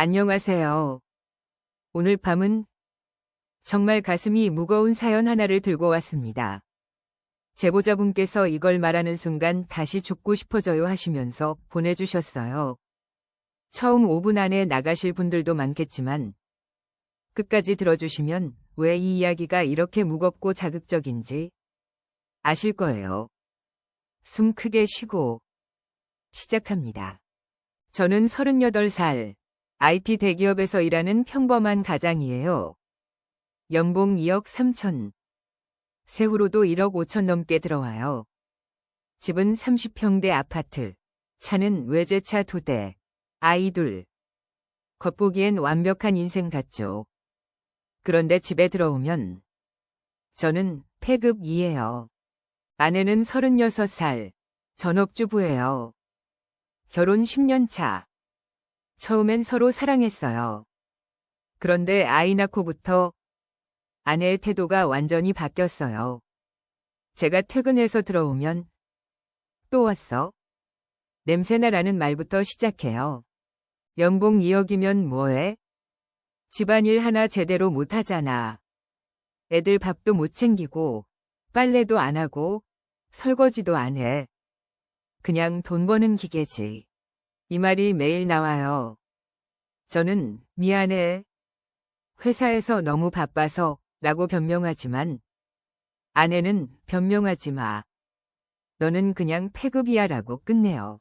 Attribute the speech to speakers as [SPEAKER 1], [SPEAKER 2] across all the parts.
[SPEAKER 1] 안녕하세요. 오늘 밤은 정말 가슴이 무거운 사연 하나를 들고 왔습니다. 제보자분께서 이걸 말하는 순간 다시 죽고 싶어져요 하시면서 보내주셨어요. 처음 5분 안에 나가실 분들도 많겠지만 끝까지 들어주시면 왜 이 이야기가 이렇게 무겁고 자극적인지 아실 거예요. 숨 크게 쉬고 시작합니다. 저는 38살 IT 대기업에서 일하는 평범한 가장이에요. 연봉 2억 3천. 세후로도 1억 5천 넘게 들어와요. 집은 30평대 아파트. 차는 외제차 2대. 아이 둘. 겉보기엔 완벽한 인생 같죠. 그런데 집에 들어오면 저는 폐급 2예요. 아내는 36살. 전업주부예요. 결혼 10년 차. 처음엔 서로 사랑했어요. 그런데 아이 낳고부터 아내의 태도가 완전히 바뀌었어요. 제가 퇴근해서 들어오면 또 왔어? 냄새나라는 말부터 시작해요. 연봉 2억이면 뭐해? 집안일 하나 제대로 못하잖아. 애들 밥도 못 챙기고 빨래도 안 하고 설거지도 안 해. 그냥 돈 버는 기계지. 이 말이 매일 나와요. 저는 미안해. 회사에서 너무 바빠서 라고 변명하지만 아내는 변명하지 마. 너는 그냥 폐급이야 라고 끝내요.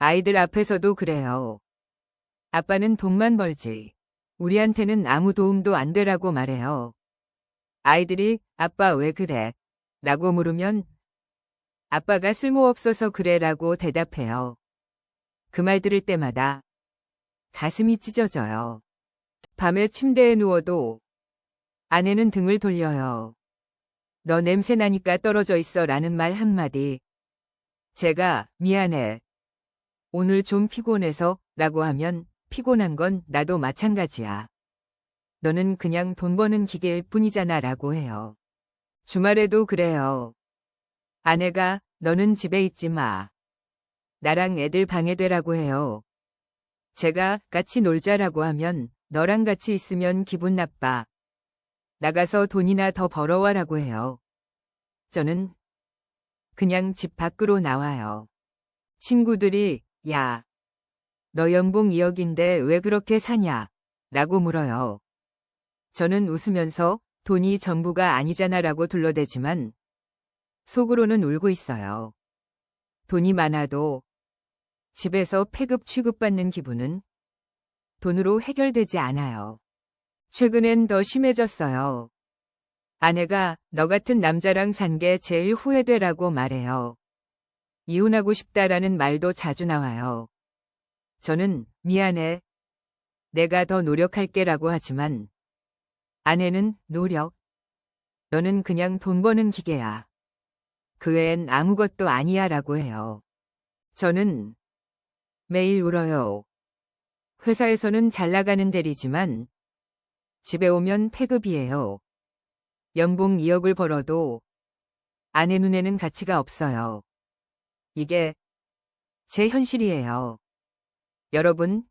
[SPEAKER 1] 아이들 앞에서도 그래요. 아빠는 돈만 벌지. 우리한테는 아무 도움도 안 되라고 말해요. 아이들이 아빠 왜 그래? 라고 물으면 아빠가 쓸모없어서 그래 라고 대답해요. 그 말 들을 때마다 가슴이 찢어져요. 밤에 침대에 누워도 아내는 등을 돌려요. 너 냄새 나니까 떨어져 있어 라는 말 한마디. 제가 미안해. 오늘 좀 피곤해서 라고 하면 피곤한 건 나도 마찬가지야. 너는 그냥 돈 버는 기계일 뿐이잖아 라고 해요. 주말에도 그래요. 아내가 너는 집에 있지 마. 나랑 애들 방해되라고 해요. 제가 같이 놀자라고 하면 너랑 같이 있으면 기분 나빠. 나가서 돈이나 더 벌어와라고 해요. 저는 그냥 집 밖으로 나와요. 친구들이 야, 너 연봉 2억인데 왜 그렇게 사냐? 라고 물어요. 저는 웃으면서 돈이 전부가 아니잖아 라고 둘러대지만 속으로는 울고 있어요. 돈이 많아도 집에서 폐급 취급받는 기분은 돈으로 해결되지 않아요. 최근엔 더 심해졌어요. 아내가 너 같은 남자랑 산 게 제일 후회되라고 말해요. 이혼하고 싶다라는 말도 자주 나와요. 저는 미안해. 내가 더 노력할게라고 하지만 아내는 노력. 너는 그냥 돈 버는 기계야. 그 외엔 아무것도 아니야 라고 해요. 저는 매일 울어요. 회사에서는 잘 나가는 대리지만 집에 오면 폐급이에요. 연봉 2억을 벌어도 아내 눈에는 가치가 없어요. 이게 제 현실이에요. 여러분,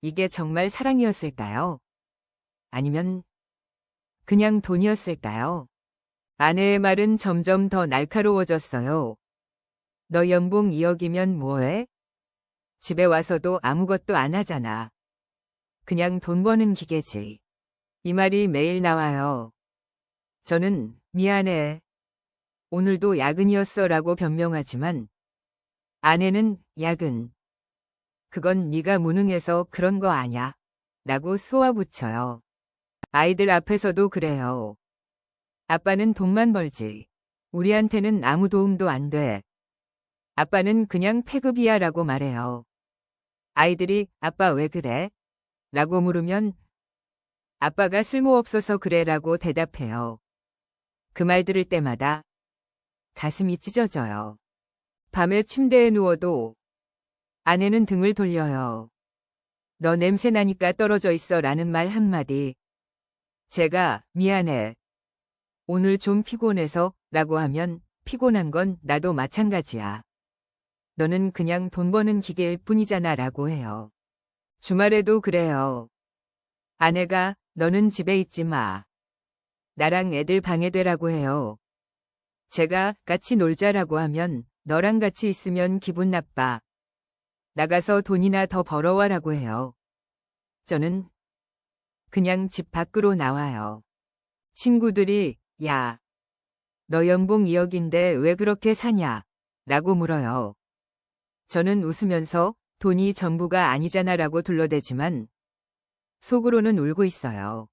[SPEAKER 1] 이게 정말 사랑이었을까요? 아니면 그냥 돈이었을까요? 아내의 말은 점점 더 날카로워졌어요. 너 연봉 2억이면 뭐해? 집에 와서도 아무것도 안 하잖아. 그냥 돈 버는 기계지. 이 말이 매일 나와요. 저는 미안해. 오늘도 야근이었어 라고 변명하지만 아내는 야근. 그건 네가 무능해서 그런 거 아냐. 라고 쏘아붙여요. 아이들 앞에서도 그래요. 아빠는 돈만 벌지. 우리한테는 아무 도움도 안 돼. 아빠는 그냥 폐급이야 라고 말해요. 아이들이 아빠 왜 그래? 라고 물으면 아빠가 쓸모없어서 그래 라고 대답해요. 그 말 들을 때마다 가슴이 찢어져요. 밤에 침대에 누워도 아내는 등을 돌려요. 너 냄새 나니까 떨어져 있어 라는 말 한마디. 제가 미안해. 오늘 좀 피곤해서 라고 하면 피곤한 건 나도 마찬가지야. 너는 그냥 돈 버는 기계일 뿐이잖아 라고 해요. 주말에도 그래요. 아내가 너는 집에 있지 마. 나랑 애들 방해되라고 해요. 제가 같이 놀자라고 하면 너랑 같이 있으면 기분 나빠. 나가서 돈이나 더 벌어와라고 해요. 저는 그냥 집 밖으로 나와요. 친구들이 야, 너 연봉 2억인데 왜 그렇게 사냐? 라고 물어요. 저는 웃으면서 돈이 전부가 아니잖아 라고 둘러대지만 속으로는 울고 있어요.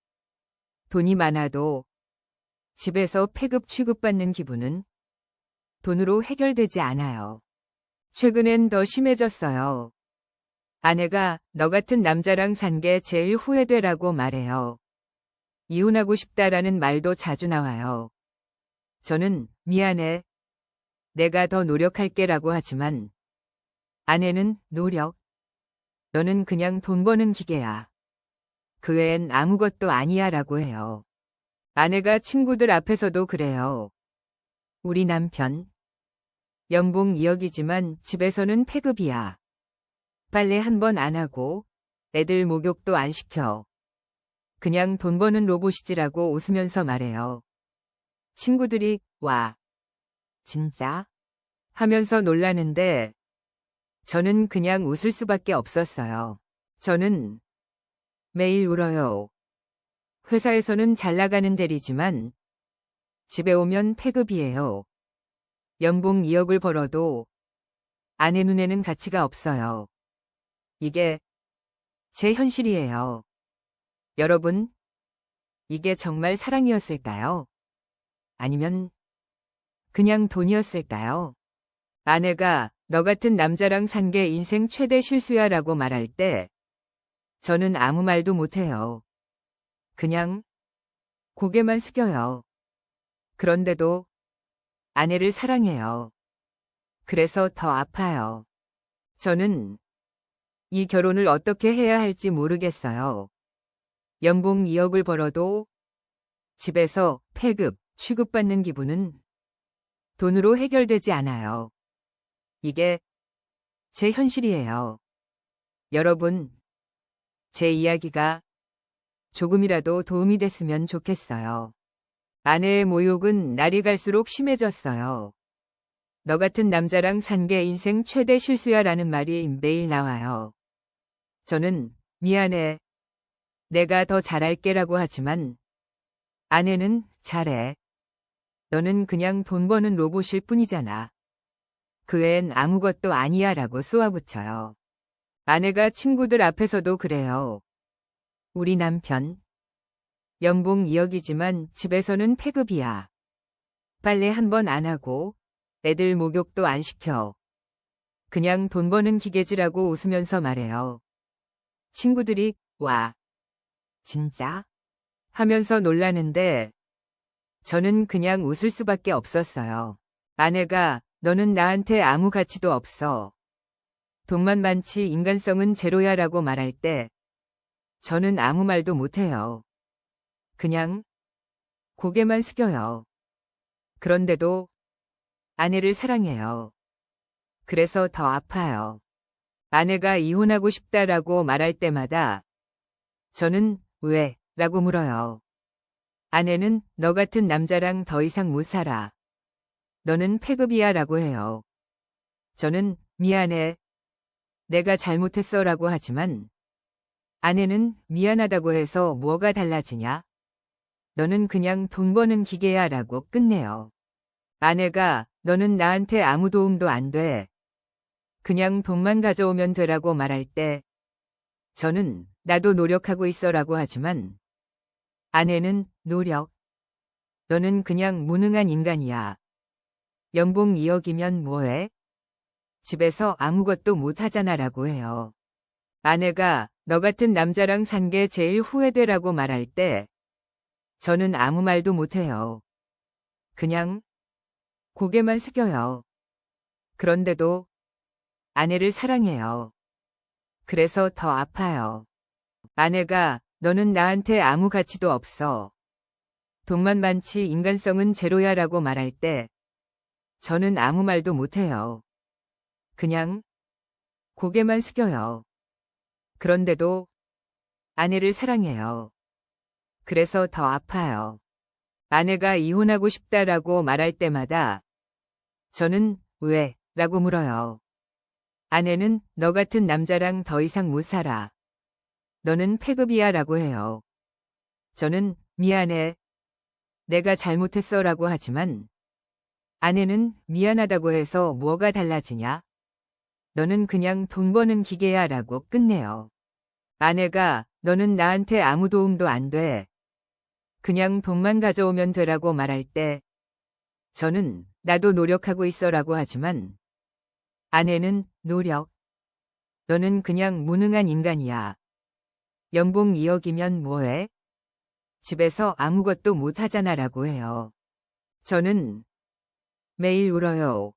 [SPEAKER 1] 돈이 많아도 집에서 폐급 취급받는 기분은 돈으로 해결되지 않아요. 최근엔 더 심해졌어요. 아내가 너 같은 남자랑 산 게 제일 후회되라고 말해요. 이혼하고 싶다라는 말도 자주 나와요. 저는 미안해. 내가 더 노력할게라고 하지만 아내는 노력. 너는 그냥 돈 버는 기계야. 그 외엔 아무것도 아니야 라고 해요. 아내가 친구들 앞에서도 그래요. 우리 남편. 연봉 2억이지만 집에서는 폐급이야. 빨래 한 번 안 하고 애들 목욕도 안 시켜. 그냥 돈 버는 로봇이지라고 웃으면서 말해요. 친구들이 와. 진짜? 하면서 놀라는데 저는 그냥 웃을 수밖에 없었어요. 저는 매일 울어요. 회사에서는 잘 나가는 대리지만 집에 오면 폐급이에요. 연봉 2억을 벌어도 아내 눈에는 가치가 없어요. 이게 제 현실이에요. 여러분, 이게 정말 사랑이었을까요? 아니면 그냥 돈이었을까요? 아내가 너 같은 남자랑 산 게 인생 최대 실수야 라고 말할 때 저는 아무 말도 못해요. 그냥 고개만 숙여요. 그런데도 아내를 사랑해요. 그래서 더 아파요. 저는 이 결혼을 어떻게 해야 할지 모르겠어요. 연봉 2억을 벌어도 집에서 폐급, 취급받는 기분은 돈으로 해결되지 않아요. 이게 제 현실이에요. 여러분, 제 이야기가 조금이라도 도움이 됐으면 좋겠어요. 아내의 모욕은 날이 갈수록 심해졌어요. 너 같은 남자랑 산 게 인생 최대 실수야 라는 말이 매일 나와요. 저는 미안해. 내가 더 잘할게 라고 하지만 아내는 잘해. 너는 그냥 돈 버는 로봇일 뿐이잖아. 그 애는 아무것도 아니야 라고 쏘아붙여요. 아내가 친구들 앞에서도 그래요. 우리 남편. 연봉 2억이지만 집에서는 폐급이야. 빨래 한 번 안 하고 애들 목욕도 안 시켜. 그냥 돈 버는 기계지라고 웃으면서 말해요. 친구들이 와. 진짜? 하면서 놀라는데 저는 그냥 웃을 수밖에 없었어요. 아내가 너는 나한테 아무 가치도 없어. 돈만 많지 인간성은 제로야 라고 말할 때 저는 아무 말도 못해요. 그냥 고개만 숙여요. 그런데도 아내를 사랑해요. 그래서 더 아파요. 아내가 이혼하고 싶다라고 말할 때마다 저는 왜? 라고 물어요. 아내는 너 같은 남자랑 더 이상 못 살아. 너는 폐급이야 라고 해요. 저는 미안해. 내가 잘못했어 라고 하지만 아내는 미안하다고 해서 뭐가 달라지냐? 너는 그냥 돈 버는 기계야 라고 끝내요. 아내가 너는 나한테 아무 도움도 안 돼. 그냥 돈만 가져오면 되라고 말할 때 저는 나도 노력하고 있어 라고 하지만 아내는 노력. 너는 그냥 무능한 인간이야. 연봉 2억이면 뭐해? 집에서 아무것도 못하잖아 라고 해요. 아내가 너 같은 남자랑 산 게 제일 후회되라고 말할 때 저는 아무 말도 못해요. 그냥 고개만 숙여요. 그런데도 아내를 사랑해요. 그래서 더 아파요. 아내가 너는 나한테 아무 가치도 없어. 돈만 많지 인간성은 제로야 라고 말할 때 저는 아무 말도 못해요. 그냥 고개만 숙여요. 그런데도 아내를 사랑해요. 그래서 더 아파요. 아내가 이혼하고 싶다라고 말할 때마다 저는 왜? 라고 물어요. 아내는 너 같은 남자랑 더 이상 못 살아. 너는 폐급이야 라고 해요. 저는 미안해. 내가 잘못했어 라고 하지만 아내는 미안하다고 해서 뭐가 달라지냐? 너는 그냥 돈 버는 기계야 라고 끝내요. 아내가 너는 나한테 아무 도움도 안 돼. 그냥 돈만 가져오면 되라고 말할 때 저는 나도 노력하고 있어 라고 하지만 아내는 노력. 너는 그냥 무능한 인간이야. 연봉 2억이면 뭐해? 집에서 아무것도 못 하잖아 라고 해요. 저는 매일 울어요.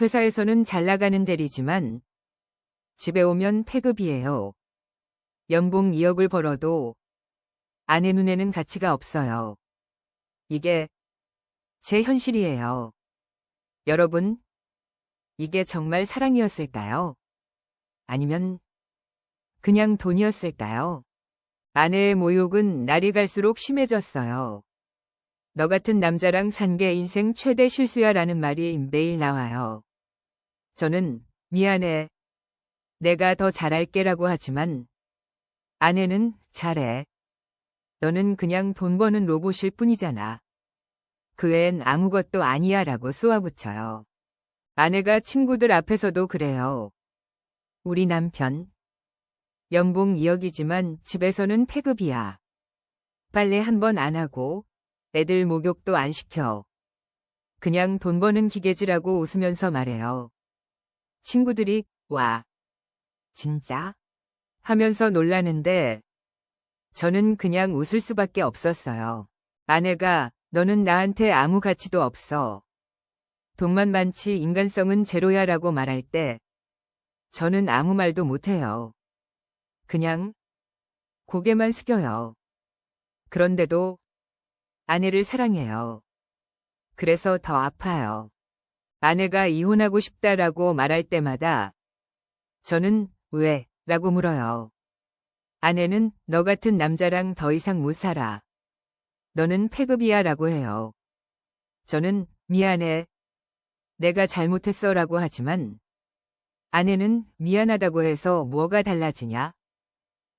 [SPEAKER 1] 회사에서는 잘 나가는 대리지만 집에 오면 폐급이에요. 연봉 2억을 벌어도 아내 눈에는 가치가 없어요. 이게 제 현실이에요. 여러분, 이게 정말 사랑이었을까요? 아니면 그냥 돈이었을까요? 아내의 모욕은 날이 갈수록 심해졌어요. 너 같은 남자랑 산 게 인생 최대 실수야 라는 말이 매일 나와요. 저는 미안해. 내가 더 잘할게 라고 하지만 아내는 잘해. 너는 그냥 돈 버는 로봇일 뿐이잖아. 그 애는 아무것도 아니야 라고 쏘아붙여요. 아내가 친구들 앞에서도 그래요. 우리 남편. 연봉 2억이지만 집에서는 폐급이야. 빨래 한 번 안 하고 애들 목욕도 안 시켜. 그냥 돈 버는 기계지라고 웃으면서 말해요. 친구들이 와. 진짜? 하면서 놀라는데 저는 그냥 웃을 수밖에 없었어요. 아내가 너는 나한테 아무 가치도 없어. 돈만 많지 인간성은 제로야 라고 말할 때 저는 아무 말도 못해요. 그냥 고개만 숙여요. 그런데도 아내를 사랑해요. 그래서 더 아파요. 아내가 이혼하고 싶다라고 말할 때마다 저는 왜? 라고 물어요. 아내는 너 같은 남자랑 더 이상 못 살아. 너는 폐급이야 라고 해요. 저는 미안해. 내가 잘못했어 라고 하지만 아내는 미안하다고 해서 뭐가 달라지냐?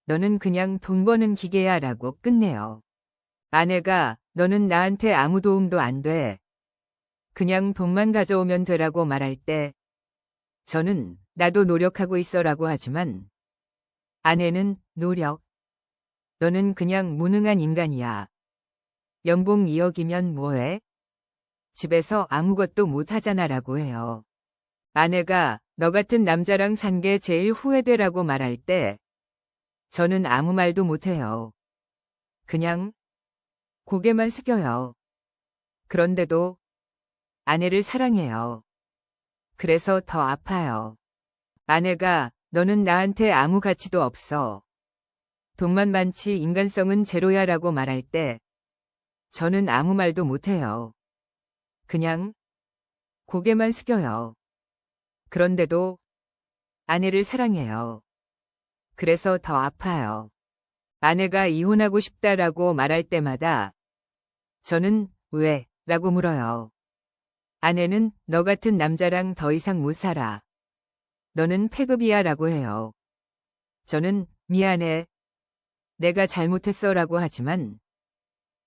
[SPEAKER 1] 너는 그냥 돈 버는 기계야 라고 끝내요. 아내가 너는 나한테 아무 도움도 안 돼. 그냥 돈만 가져오면 되라고 말할 때 저는 나도 노력하고 있어 라고 하지만 아내는 노력. 너는 그냥 무능한 인간이야. 연봉 2억이면 뭐해? 집에서 아무것도 못 하잖아 라고 해요. 아내가 너 같은 남자랑 산 게 제일 후회되라고 말할 때 저는 아무 말도 못해요. 그냥 고개만 숙여요. 그런데도 아내를 사랑해요. 그래서 더 아파요. 아내가 너는 나한테 아무 가치도 없어. 돈만 많지 인간성은 제로야 라고 말할 때 저는 아무 말도 못해요. 그냥 고개만 숙여요. 그런데도 아내를 사랑해요. 그래서 더 아파요. 아내가 이혼하고 싶다라고 말할 때마다 저는 왜? 라고 물어요. 아내는 너 같은 남자랑 더 이상 못 살아. 너는 폐급이야 라고 해요. 저는 미안해. 내가 잘못했어 라고 하지만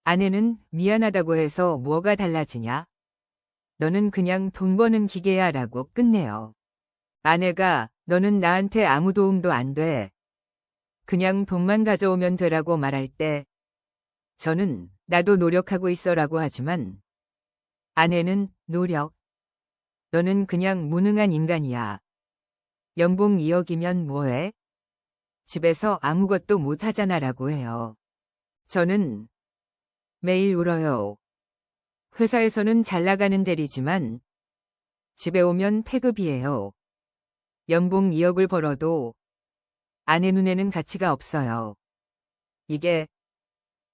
[SPEAKER 1] 아내는 미안하다고 해서 뭐가 달라지냐? 너는 그냥 돈 버는 기계야 라고 끝내요. 아내가 너는 나한테 아무 도움도 안 돼. 그냥 돈만 가져오면 되라고 말할 때 저는 나도 노력하고 있어 라고 하지만 아내는 노력. 너는 그냥 무능한 인간이야. 연봉 2억이면 뭐해? 집에서 아무것도 못 하잖아 라고 해요. 저는 매일 울어요. 회사에서는 잘 나가는 대리지만 집에 오면 폐급이에요. 연봉 2억을 벌어도 아내 눈에는 가치가 없어요. 이게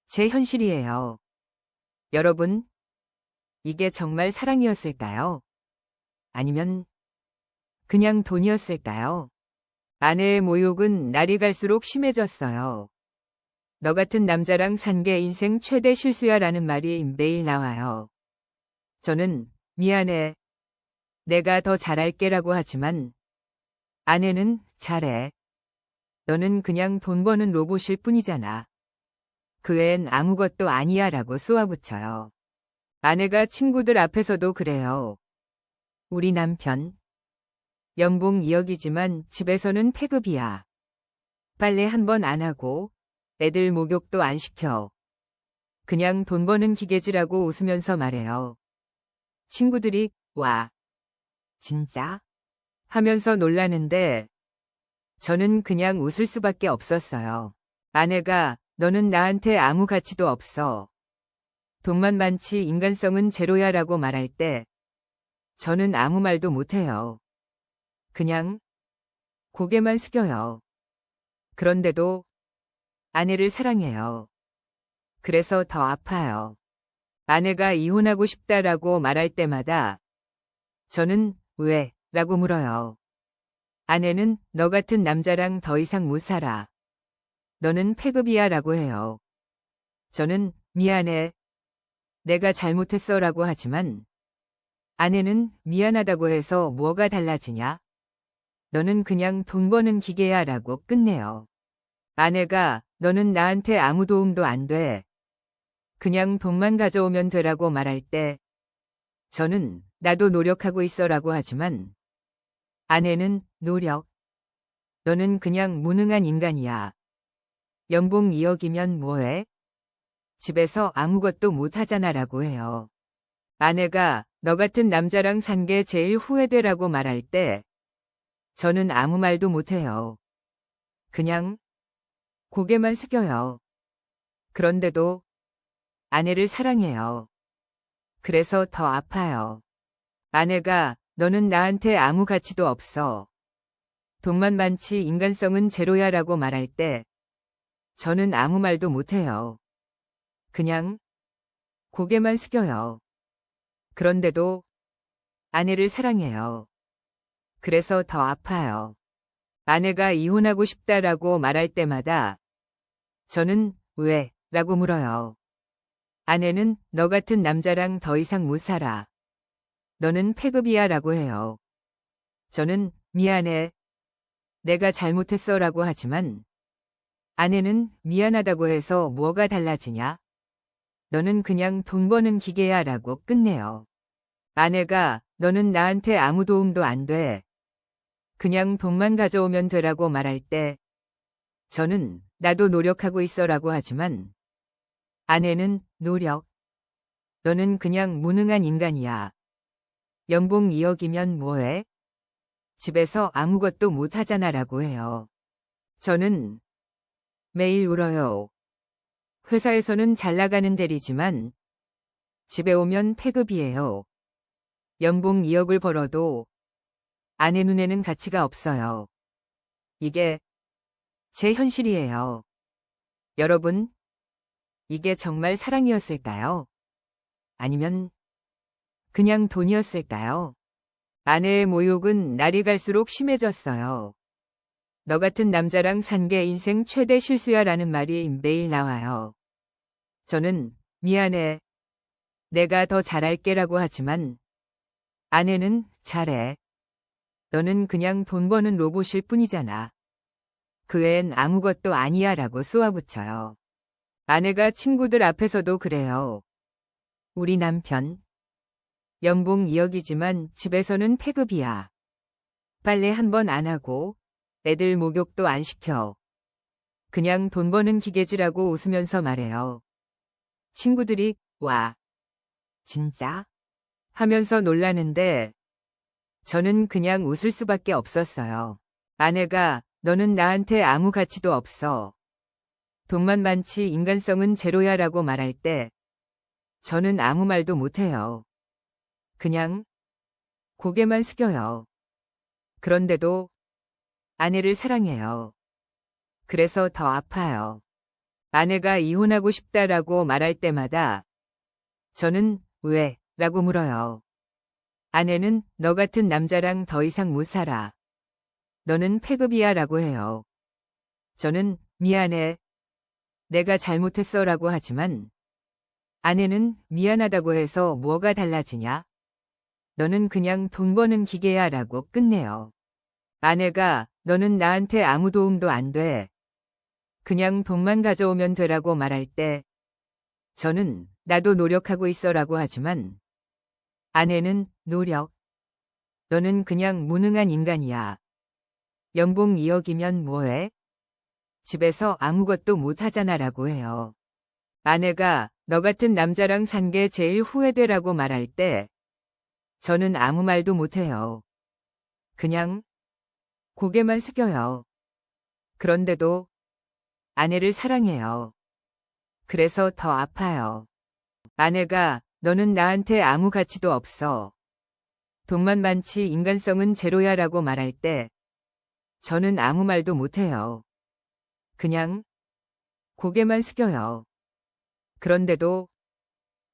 [SPEAKER 1] 제 현실이에요. 여러분, 이게 정말 사랑이었을까요? 아니면 그냥 돈이었을까요? 아내의 모욕은 날이 갈수록 심해졌어요. 너 같은 남자랑 산 게 인생 최대 실수야 라는 말이 매일 나와요. 저는 미안해. 내가 더 잘할게 라고 하지만 아내는 잘해. 너는 그냥 돈 버는 로봇일 뿐이잖아. 그 애는 아무것도 아니야 라고 쏘아붙여요. 아내가 친구들 앞에서도 그래요. 우리 남편. 연봉 2억이지만 집에서는 폐급이야. 빨래 한 번 안 하고 애들 목욕도 안 시켜. 그냥 돈 버는 기계지라고 웃으면서 말해요. 친구들이 와. 진짜? 하면서 놀라는데 저는 그냥 웃을 수밖에 없었어요. 아내가 너는 나한테 아무 가치도 없어. 돈만 많지 인간성은 제로야 라고 말할 때 저는 아무 말도 못해요. 그냥 고개만 숙여요. 그런데도 아내를 사랑해요. 그래서 더 아파요. 아내가 이혼하고 싶다라고 말할 때마다 저는 왜? 라고 물어요. 아내는 너 같은 남자랑 더 이상 못 살아. 너는 폐급이야 라고 해요. 저는 미안해. 내가 잘못했어 라고 하지만 아내는 미안하다고 해서 뭐가 달라지냐? 너는 그냥 돈 버는 기계야 라고 끝내요. 아내가 너는 나한테 아무 도움도 안 돼. 그냥 돈만 가져오면 되라고 말할 때 저는 나도 노력하고 있어 라고 하지만 아내는 노력. 너는 그냥 무능한 인간이야. 연봉 2억이면 뭐해? 집에서 아무것도 못하잖아 라고 해요. 아내가 너 같은 남자랑 산 게 제일 후회되라고 말할 때 저는 아무 말도 못해요. 그냥 고개만 숙여요. 그런데도 아내를 사랑해요. 그래서 더 아파요. 아내가 너는 나한테 아무 가치도 없어. 돈만 많지 인간성은 제로야 라고 말할 때 저는 아무 말도 못해요. 그냥 고개만 숙여요. 그런데도 아내를 사랑해요. 그래서 더 아파요. 아내가 이혼하고 싶다라고 말할 때마다 저는 왜? 라고 물어요. 아내는 너 같은 남자랑 더 이상 못 살아. 너는 폐급이야 라고 해요. 저는 미안해. 내가 잘못했어 라고 하지만 아내는 미안하다고 해서 뭐가 달라지냐? 너는 그냥 돈 버는 기계야 라고 끝내요. 아내가 너는 나한테 아무 도움도 안 돼. 그냥 돈만 가져오면 되라고 말할 때 저는 나도 노력하고 있어 라고 하지만 아내는 노력. 너는 그냥 무능한 인간이야. 연봉 2억이면 뭐해? 집에서 아무것도 못하잖아 라고 해요. 저는 매일 울어요. 회사에서는 잘 나가는 대리지만 집에 오면 폐급이에요. 연봉 2억을 벌어도 아내 눈에는 가치가 없어요. 이게 제 현실이에요. 여러분, 이게 정말 사랑이었을까요? 아니면 그냥 돈이었을까요? 아내의 모욕은 날이 갈수록 심해졌어요. 너 같은 남자랑 산 게 인생 최대 실수야 라는 말이 매일 나와요. 저는 미안해. 내가 더 잘할게 라고 하지만 아내는 잘해. 너는 그냥 돈 버는 로봇일 뿐이잖아. 그 애는 아무것도 아니야 라고 쏘아붙여요. 아내가 친구들 앞에서도 그래요. 우리 남편. 연봉 2억이지만 집에서는 폐급이야. 빨래 한 번 안 하고 애들 목욕도 안 시켜. 그냥 돈 버는 기계지라고 웃으면서 말해요. 친구들이 와. 진짜? 하면서 놀라는데 저는 그냥 웃을 수밖에 없었어요. 아내가 너는 나한테 아무 가치도 없어. 돈만 많지 인간성은 제로야 라고 말할 때 저는 아무 말도 못해요. 그냥 고개만 숙여요. 그런데도 아내를 사랑해요. 그래서 더 아파요. 아내가 이혼하고 싶다라고 말할 때마다 저는 왜? 라고 물어요. 아내는 너 같은 남자랑 더 이상 못 살아. 너는 패급이야 라고 해요. 저는 미안해. 내가 잘못했어 라고 하지만 아내는 미안하다고 해서 뭐가 달라지냐? 너는 그냥 돈 버는 기계야 라고 끝내요. 아내가 너는 나한테 아무 도움도 안 돼. 그냥 돈만 가져오면 되라고 말할 때 저는 나도 노력하고 있어 라고 하지만 아내는 노력. 너는 그냥 무능한 인간이야. 연봉 2억이면 뭐해? 집에서 아무것도 못하잖아 라고 해요. 아내가 너 같은 남자랑 산 게 제일 후회되라고 말할 때 저는 아무 말도 못해요. 그냥 고개만 숙여요. 그런데도 아내를 사랑해요. 그래서 더 아파요. 아내가 너는 나한테 아무 가치도 없어. 돈만 많지 인간성은 제로야 라고 말할 때 저는 아무 말도 못해요. 그냥 고개만 숙여요. 그런데도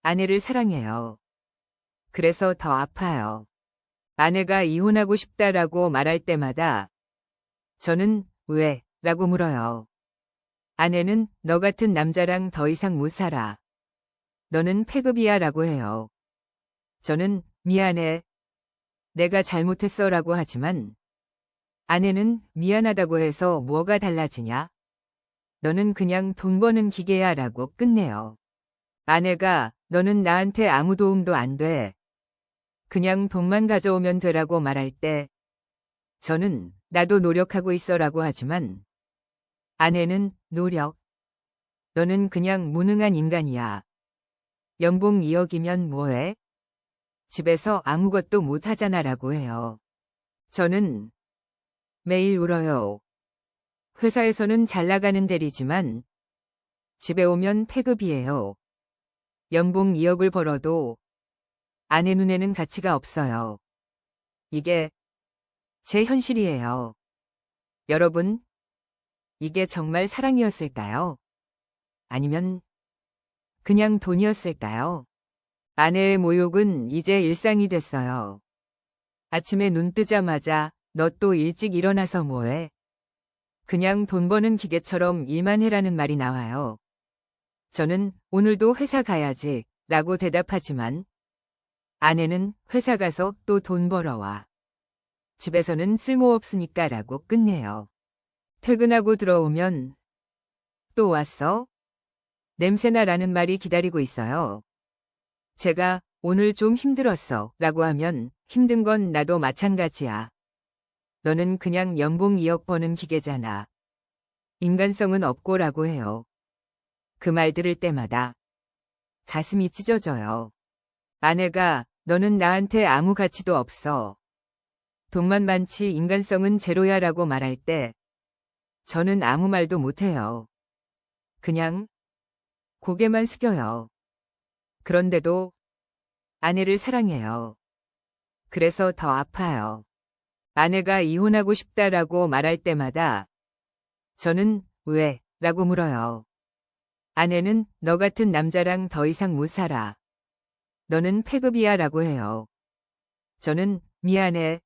[SPEAKER 1] 아내를 사랑해요. 그래서 더 아파요. 아내가 이혼하고 싶다라고 말할 때마다 저는 왜? 라고 물어요. 아내는 너 같은 남자랑 더 이상 못 살아. 너는 패급이야 라고 해요. 저는 미안해. 내가 잘못했어 라고 하지만 아내는 미안하다고 해서 뭐가 달라지냐? 너는 그냥 돈 버는 기계야 라고 끝내요. 아내가 너는 나한테 아무 도움도 안 돼. 그냥 돈만 가져오면 되라고 말할 때 저는 나도 노력하고 있어 라고 하지만 아내는 노력. 너는 그냥 무능한 인간이야. 연봉 2억이면 뭐해? 집에서 아무것도 못하잖아 라고 해요. 저는 매일 울어요. 회사에서는 잘 나가는 대리지만 집에 오면 폐급이에요. 연봉 2억을 벌어도 아내 눈에는 가치가 없어요. 이게 제 현실이에요. 여러분, 이게 정말 사랑이었을까요? 아니면 그냥 돈이었을까요? 아내의 모욕은 이제 일상이 됐어요. 아침에 눈 뜨자마자 너 또 일찍 일어나서 뭐해? 그냥 돈 버는 기계처럼 일만 해라는 말이 나와요. 저는 오늘도 회사 가야지 라고 대답하지만 아내는 회사 가서 또 돈 벌어와. 집에서는 쓸모없으니까 라고 끝내요. 퇴근하고 들어오면 또 왔어? 냄새나 라는 말이 기다리고 있어요. 제가 오늘 좀 힘들었어 라고 하면 힘든 건 나도 마찬가지야. 너는 그냥 연봉 2억 버는 기계잖아. 인간성은 없고 라고 해요. 그 말 들을 때마다 가슴이 찢어져요. 아내가 너는 나한테 아무 가치도 없어. 돈만 많지 인간성은 제로야 라고 말할 때 저는 아무 말도 못해요. 그냥 고개만 숙여요. 그런데도 아내를 사랑해요. 그래서 더 아파요. 아내가 이혼하고 싶다라고 말할 때마다 저는 왜? 라고 물어요. 아내는 너 같은 남자랑 더 이상 못 살아. 너는 패급이야 라고 해요. 저는 미안해.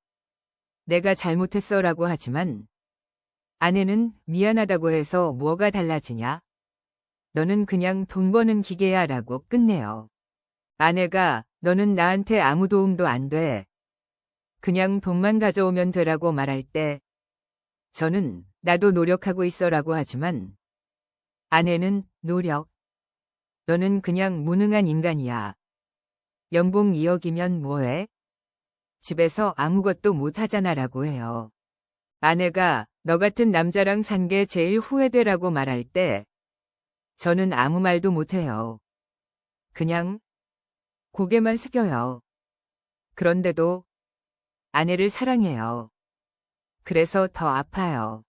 [SPEAKER 1] 내가 잘못했어 라고 하지만 아내는 미안하다고 해서 뭐가 달라지냐? 너는 그냥 돈 버는 기계야 라고 끝내요. 아내가 너는 나한테 아무 도움도 안 돼. 그냥 돈만 가져오면 되라고 말할 때 저는 나도 노력하고 있어 라고 하지만 아내는 노력. 너는 그냥 무능한 인간이야. 연봉 2억이면 뭐해? 집에서 아무것도 못하잖아 라고 해요. 아내가 너 같은 남자랑 산 게 제일 후회되라고 말할 때 저는 아무 말도 못해요. 그냥 고개만 숙여요. 그런데도 아내를 사랑해요. 그래서 더 아파요.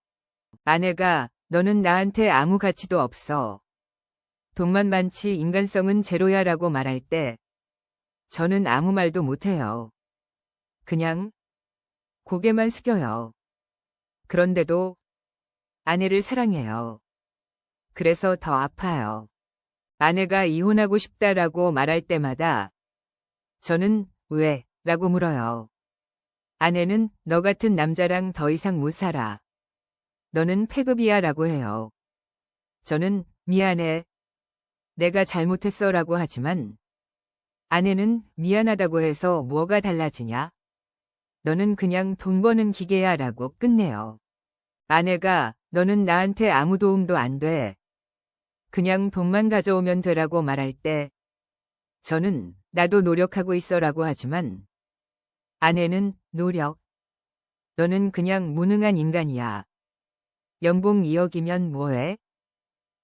[SPEAKER 1] 아내가 너는 나한테 아무 가치도 없어. 돈만 많지 인간성은 제로야 라고 말할 때 저는 아무 말도 못해요. 그냥 고개만 숙여요. 그런데도 아내를 사랑해요. 그래서 더 아파요. 아내가 이혼하고 싶다라고 말할 때마다 저는 왜? 라고 물어요. 아내는 너 같은 남자랑 더 이상 못 살아. 너는 폐급이야 라고 해요. 저는 미안해. 내가 잘못했어 라고 하지만 아내는 미안하다고 해서 뭐가 달라지냐? 너는 그냥 돈 버는 기계야 라고 끝내요. 아내가 너는 나한테 아무 도움도 안 돼. 그냥 돈만 가져오면 되라고 말할 때 저는 나도 노력하고 있어 라고 하지만 아내는 노력. 너는 그냥 무능한 인간이야. 연봉 2억이면 뭐해?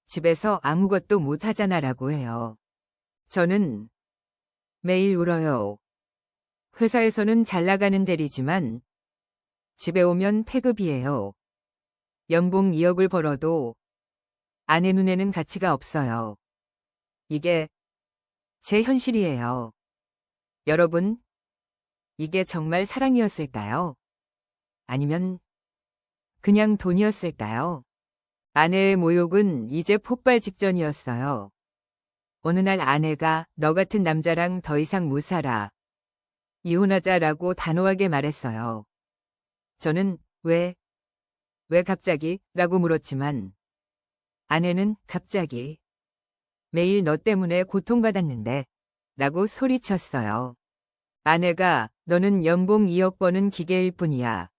[SPEAKER 1] 집에서 아무것도 못 하잖아 라고 해요. 저는 매일 울어요. 회사에서는 잘 나가는 대리지만 집에 오면 폐급이에요. 연봉 2억을 벌어도 아내 눈에는 가치가 없어요. 이게 제 현실이에요. 여러분, 이게 정말 사랑이었을까요? 아니면 그냥 돈이었을까요? 아내의 모욕은 이제 폭발 직전이었어요. 어느 날 아내가 너 같은 남자랑 더 이상 못 살아. 이혼하자라고 단호하게 말했어요. 저는 왜, 왜 갑자기? 라고 물었지만 아내는 갑자기 매일 너 때문에 고통받았는데 라고 소리쳤어요. 아내가 너는 연봉 2억 버는 기계일 뿐이야.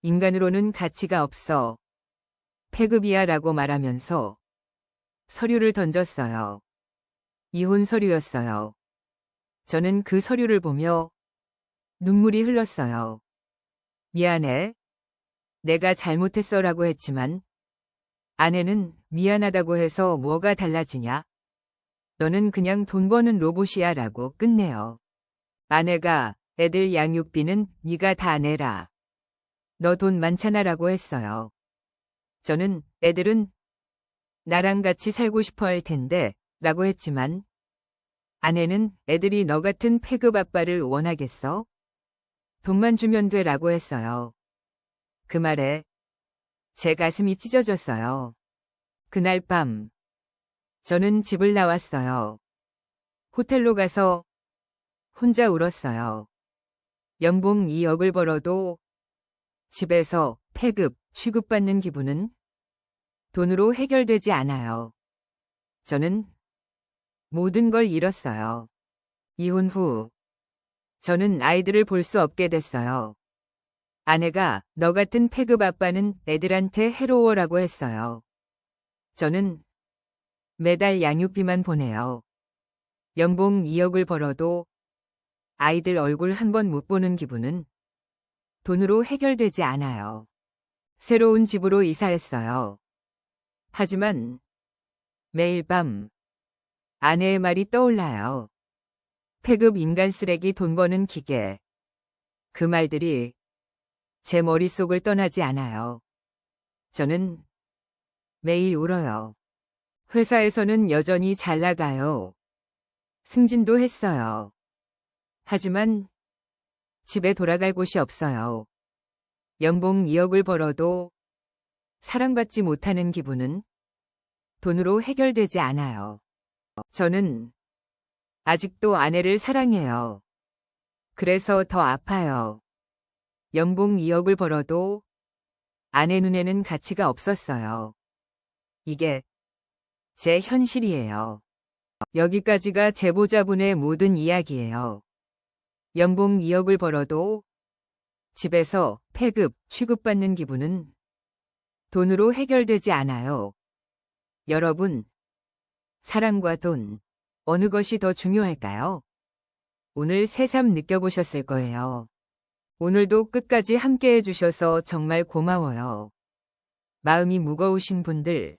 [SPEAKER 1] 인간으로는 가치가 없어. 폐급이야 라고 말하면서 서류를 던졌어요. 이혼 서류였어요. 저는 그 서류를 보며 눈물이 흘렀어요. 미안해. 내가 잘못했어 라고 했지만 아내는 미안하다고 해서 뭐가 달라지냐? 너는 그냥 돈 버는 로봇이야 라고 끝내요. 아내가 애들 양육비는 네가 다 내라. 너 돈 많잖아 라고 했어요. 저는 애들은 나랑 같이 살고 싶어 할 텐데 라고 했지만 아내는 애들이 너 같은 폐급 아빠를 원하겠어? 돈만 주면 돼 라고 했어요. 그 말에 제 가슴이 찢어졌어요. 그날 밤 저는 집을 나왔어요. 호텔로 가서 혼자 울었어요. 연봉 2억을 벌어도 집에서 폐급, 취급받는 기분은 돈으로 해결되지 않아요. 저는 모든 걸 잃었어요. 이혼 후 저는 아이들을 볼 수 없게 됐어요. 아내가 너 같은 폐급 아빠는 애들한테 해로워라고 했어요. 저는 매달 양육비만 보내요. 연봉 2억을 벌어도 아이들 얼굴 한 번 못 보는 기분은 돈으로 해결되지 않아요. 새로운 집으로 이사했어요. 하지만 매일 밤 아내의 말이 떠올라요. 폐급 인간 쓰레기 돈 버는 기계. 그 말들이 제 머릿속을 떠나지 않아요. 저는 매일 울어요. 회사에서는 여전히 잘 나가요. 승진도 했어요. 하지만 집에 돌아갈 곳이 없어요. 연봉 2억을 벌어도 사랑받지 못하는 기분은 돈으로 해결되지 않아요. 저는 아직도 아내를 사랑해요. 그래서 더 아파요. 연봉 2억을 벌어도 아내 눈에는 가치가 없었어요. 이게 제 현실이에요. 여기까지가 제보자분의 모든 이야기예요. 연봉 2억을 벌어도 집에서 폐급, 취급받는 기분은 돈으로 해결되지 않아요. 여러분, 사랑과 돈, 어느 것이 더 중요할까요? 오늘 새삼 느껴보셨을 거예요. 오늘도 끝까지 함께 해주셔서 정말 고마워요. 마음이 무거우신 분들,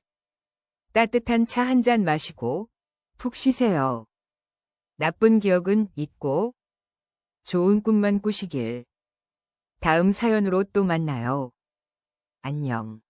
[SPEAKER 1] 따뜻한 차 한 잔 마시고 푹 쉬세요. 나쁜 기억은 잊고 좋은 꿈만 꾸시길. 다음 사연으로 또 만나요. 안녕.